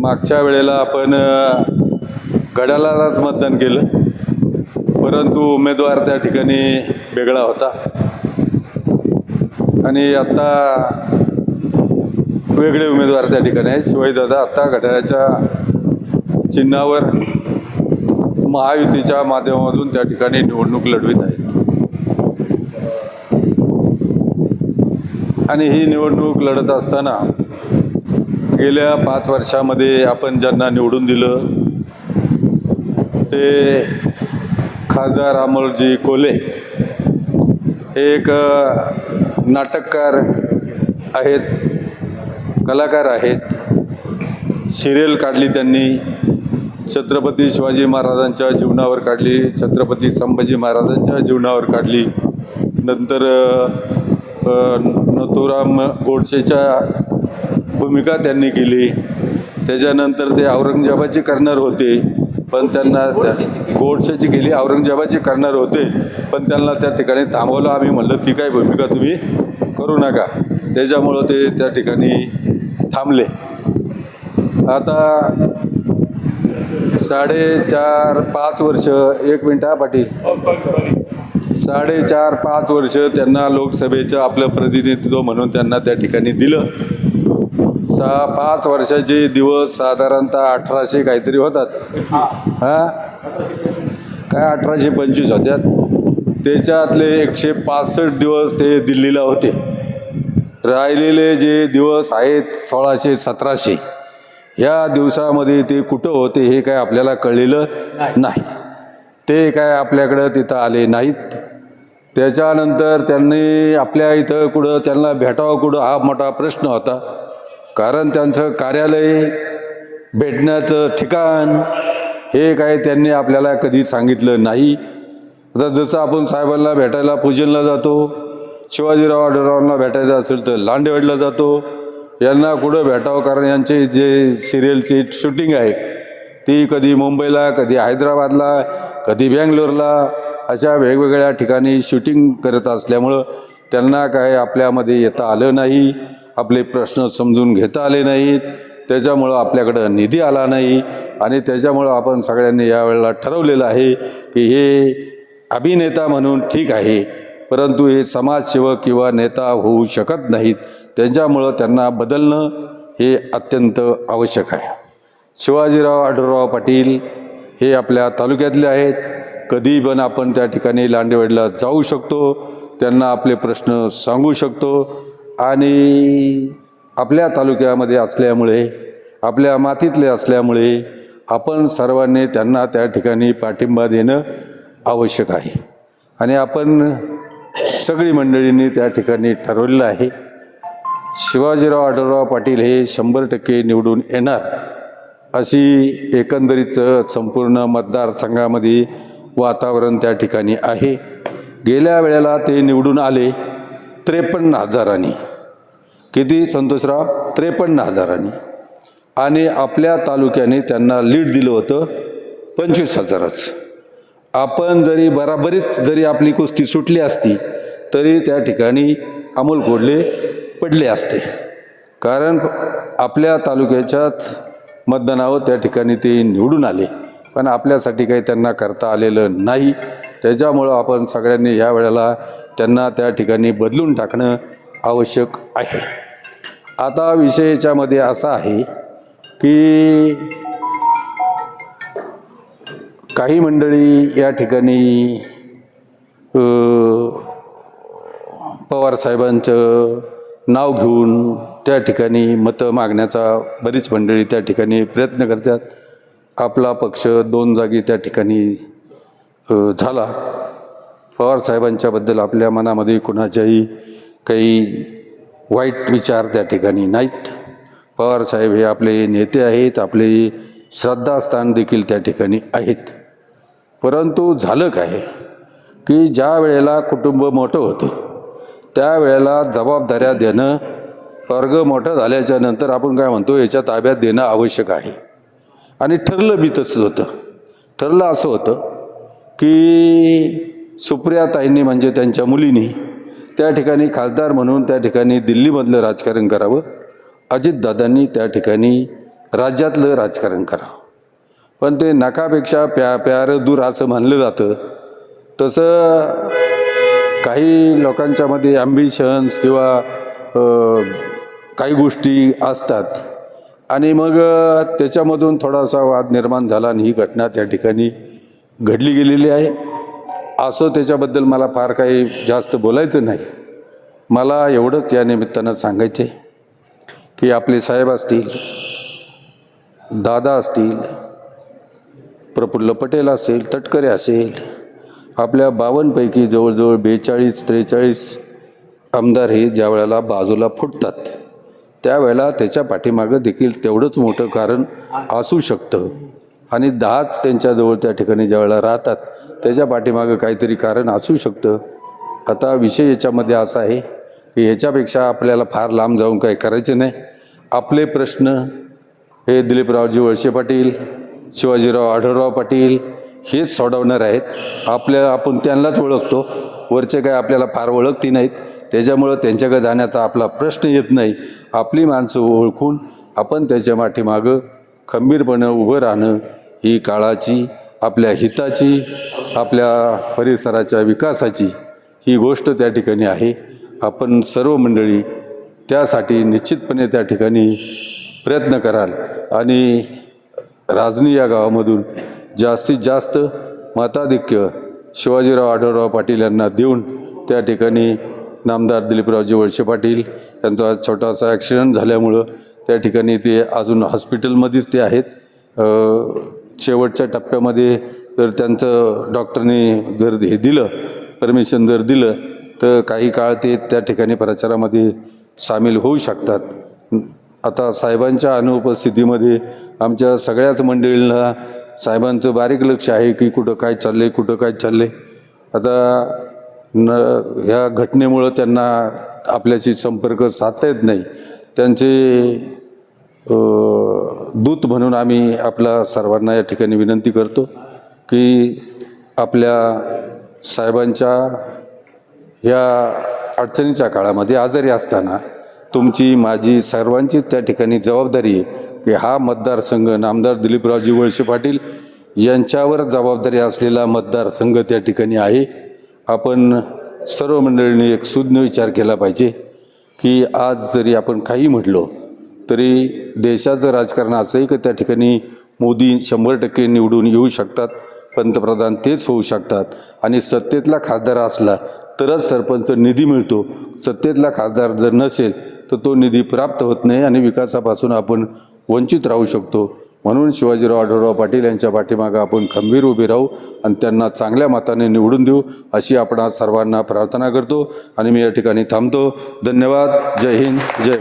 मागच्या वेळेला आपण गडालालाच मतदान केलं. परंतु उमेदवार त्या ठिकाणी वेगळा होता. आणि आत्ता वेगळे उमेदवार त्या ठिकाणी आहेत. शिवायदादा आत्ता घड्याळाच्या चिन्हावर महायुतीच्या माध्यमातून त्या ठिकाणी निवडणूक लढवित आहेत. आणि ही निवडणूक लढत असताना गेल्या पाच वर्षामध्ये आपण ज्यांना निवडून दिलं ते खासदार अमोलजी कोले हे एक नाटककार आहेत कलाकार आहेत. सिरियल काढली त्यांनी छत्रपती शिवाजी महाराजांच्या जीवनावर काढली छत्रपती संभाजी महाराजांच्या जीवनावर काढली. नंतर नथुराम गोडसेच्या भूमिका त्यांनी केली. त्याच्यानंतर ते औरंगजेबाची करणार होते. पण त्यांना गोडशाची गोडसेची केली. औरंगजेबाची करणार होते. पण त्यांना त्या ठिकाणी थांबवलं. आम्ही म्हणलं ती काय भूमिका तुम्ही करू नका. त्याच्यामुळं ते त्या ठिकाणी थांबले. आता साडेचार पाच वर्ष एक मिनिट हा पाटील. साडेचार पाच वर्ष त्यांना लोकसभेचं आपलं प्रतिनिधित्व म्हणून त्यांना त्या ठिकाणी दिलं. सहा पाच वर्षाचे दिवस साधारणतः अठराशे काहीतरी होतात. हां? काय अठराशे पंचवीस होत्यात? त्याच्यातले एकशे पासष्ट दिवस ते दिल्लीला होते. राहिलेले जे दिवस आहेत सोळाशे सतराशे या दिवसामध्ये ते कुठं होते हे काय आपल्याला कळलेलं नाही. ते काय आपल्याकडं तिथं आले नाहीत. त्याच्यानंतर त्यांनी आपल्या इथं कुठं त्यांना भेटावं कुठं हा मोठा प्रश्न होता. कारण त्यांचं कार्यालय भेटण्याचं ठिकाण हे काय त्यांनी आपल्याला कधी सांगितलं नाही. आता जसं आपण साहेबांना भेटायला पूजनला जातो शिवाजीराव आढळरावांना भेटायचं असेल तर लांडेवाडीला जातो. यांना कुठं भेटावं? कारण यांचे जे सिरियलची शूटिंग आहे ती कधी मुंबईला कधी हैदराबादला कधी बँगलोरला अशा वेगवेगळ्या ठिकाणी शूटिंग करत असल्यामुळं त्यांना काय आपल्यामध्ये येता आलं नाही. आपले प्रश्न समजून घेता आले नाहीत. त्याच्यामुळं आपल्याकडं निधी आला नाही. आणि त्याच्यामुळं आपण सगळ्यांनी यावेळेला ठरवलेलं आहे की हे अभिनेता म्हणून ठीक आहे. परंतु हे समाजसेवक किंवा नेता होऊ शकत नाहीत. त्यांच्यामुळं त्यांना बदलणं हे अत्यंत आवश्यक आहे. शिवाजीराव आढळराव पाटील हे आपल्या तालुक्यातले आहेत. कधी पण आपण त्या ठिकाणी लांडेवाडीला जाऊ शकतो. त्यांना आपले प्रश्न सांगू शकतो. आणि आपल्या तालुक्यामध्ये असल्यामुळे आपल्या मातीतले असल्यामुळे आपण सर्वांनी त्यांना त्या ठिकाणी पाठिंबा देणं आवश्यक आहे. आणि आपण सगळी मंडळींनी त्या ठिकाणी ठरवलेलं आहे शिवाजीराव आढळराव पाटील हे शंभर टक्के निवडून येणार अशी एकंदरीत संपूर्ण मतदारसंघामध्ये वातावरण त्या ठिकाणी आहे. गेल्या वेळेला ते निवडून आले त्रेपन्न हजारांनी. किती संतोषराव? त्रेपन्न हजारांनी. आणि आपल्या तालुक्याने त्यांना लीड दिलं होतं पंचवीस हजाराचं. आपण जरी बराबरीच जरी आपली कुस्ती सुटली असती तरी त्या ठिकाणी अमोल कोडले पडले असते. कारण आपल्या तालुक्याच्याच मतदानावर त्या ठिकाणी ते निवडून आले. पण आपल्यासाठी काही त्यांना करता आलेलं नाही. त्याच्यामुळं आपण सगळ्यांनी या वेळेला त्यांना त्या ठिकाणी बदलून टाकणं आवश्यक आहे. आता विषय याच्यामध्ये असा आहे की काही मंडळी या ठिकाणी पवारसाहेबांचं पवार साहेबांचं नाव घेऊन त्या ठिकाणी मतं मागण्याचा बरीच मंडळी त्या ठिकाणी प्रयत्न करतात. आपला पक्ष दोन जागी त्या ठिकाणी झाला. पवार साहेबांच्याबद्दल आपल्या मनामध्ये कुणाच्याही काही वाईट विचार त्या ठिकाणी नाहीत. पवारसाहेब हे आपले नेते आहेत आपले श्रद्धास्थान देखील त्या ठिकाणी आहेत. परंतु झालं काय? की ज्या वेळेला कुटुंब मोठं होतं त्यावेळेला जबाबदाऱ्या देणं वर्ग मोठं झाल्याच्यानंतर आपण काय म्हणतो याच्या ताब्यात देणं आवश्यक आहे. आणि ठरलं बी तसंच होतं. ठरलं असं होतं की सुप्रियाताईंनी म्हणजे त्यांच्या मुलीनी त्या ठिकाणी खासदार म्हणून त्या ठिकाणी दिल्लीमधलं राजकारण करावं. अजितदादांनी त्या ठिकाणी राज्यातलं राजकारण करावं. पण ते नाकापेक्षा प्या प्यार दूर असं मानलं जातं. तसं काही लोकांच्यामध्ये ॲम्बिशन्स किंवा काही गोष्टी असतात. आणि मग त्याच्यामधून थोडासा वाद निर्माण झाला आणि ही घटना त्या ठिकाणी घडली गेलेली आहे. असं त्याच्याबद्दल मला फार काही जास्त बोलायचं नाही. मला एवढंच या निमित्तानं सांगायचे की आपले साहेब असतील दादा असतील प्रफुल्ल पटेल असेल तटकरे असेल आपल्या बावनपैकी जवळजवळ बेचाळीस त्रेचाळीस आमदार हे ज्या वेळेला बाजूला फुटतात त्यावेळेला त्याच्या पाठीमागं देखील तेवढंच मोठं कारण असू शकतं. आणि दहाच त्यांच्याजवळ त्या ठिकाणी ज्या वेळेला राहतात त्याच्या पाठीमागं काहीतरी कारण असू शकतं. आता विषय याच्यामध्ये असा आहे की ह्याच्यापेक्षा आपल्याला फार लांब जाऊन काही करायचे नाही. आपले प्रश्न हे दिलीपरावजी वळसे पाटील शिवाजीराव आढळराव पाटील हेच सोडवणार आहेत. आपल्या आपण त्यांनाच ओळखतो. वरचे काय आपल्याला फार ओळखती नाहीत. त्याच्यामुळं त्यांच्याकडे जाण्याचा आपला प्रश्न येत नाही. आपली माणसं ओळखून आपण त्याच्या पाठीमागं खंबीरपणे उभं राहणं ही काळाची आपल्या हिताची आपल्या परिसराच्या विकासाची ही गोष्ट त्या ठिकाणी आहे. आपण सर्व मंडळी त्यासाठी निश्चितपणे त्या ठिकाणी प्रयत्न कराल. आणि राजनी या गावामधून जास्तीत जास्त मताधिक्य शिवाजीराव आढळराव पाटील यांना देऊन त्या ठिकाणी नामदार दिलीपरावजी वळसे पाटील यांचा छोटासा ॲक्सिडेंट झाल्यामुळं त्या ठिकाणी ते अजून हॉस्पिटलमध्येच ते आहेत. शेवटच्या टप्प्यामध्ये तर त्यांचं डॉक्टरने जर हे दिलं परमिशन जर दिलं तर काही काळ ते त्या ठिकाणी प्रचारामध्ये सामील होऊ शकतात. आता साहेबांच्या अनुपस्थितीमध्ये आमच्या सगळ्याच मंडळींना साहेबांचं बारीक लक्ष आहे की कुठं काय चाललं आहे कुठं काय चाललंय. आता न ह्या घटनेमुळं त्यांना आपल्याशी संपर्क साधता येत नाही. त्यांचे दूत म्हणून आम्ही आपल्या सर्वांना या ठिकाणी विनंती करतो. की आपल्या साहेबांच्या या अडचणीच्या काळामध्ये आजारी असताना तुमची माझी सर्वांची त्या ठिकाणी जबाबदारी आहे की हा मतदारसंघ नामदार दिलीपरावजी वळसे पाटील यांच्यावर जबाबदारी असलेला मतदारसंघ त्या ठिकाणी आहे. आपण सर्व मंडळींनी एक सुज्ञ विचार केला पाहिजे की आज जरी आपण काही म्हटलो तरी देशाचं राजकारण असं आहे की त्या ठिकाणी मोदी शंभर टक्के निवडून येऊ शकतात. पंतप्रधान तेच होऊ शकतात. आणि सत्तेतला खासदार असला तरच सरपंच निधी मिळतो. सत्तेतला खासदार जर नसेल तर तो निधी प्राप्त होत नाही आणि विकासापासून आपण वंचित राहू शकतो. म्हणून शिवाजीराव आढळराव पाटील यांच्या पाठीमागं आपण खंबीर उभे राहू आणि त्यांना चांगल्या मताने निवडून देऊ अशी आपण सर्वांना प्रार्थना करतो. आणि मी या ठिकाणी थांबतो. धन्यवाद. जय हिंद. जय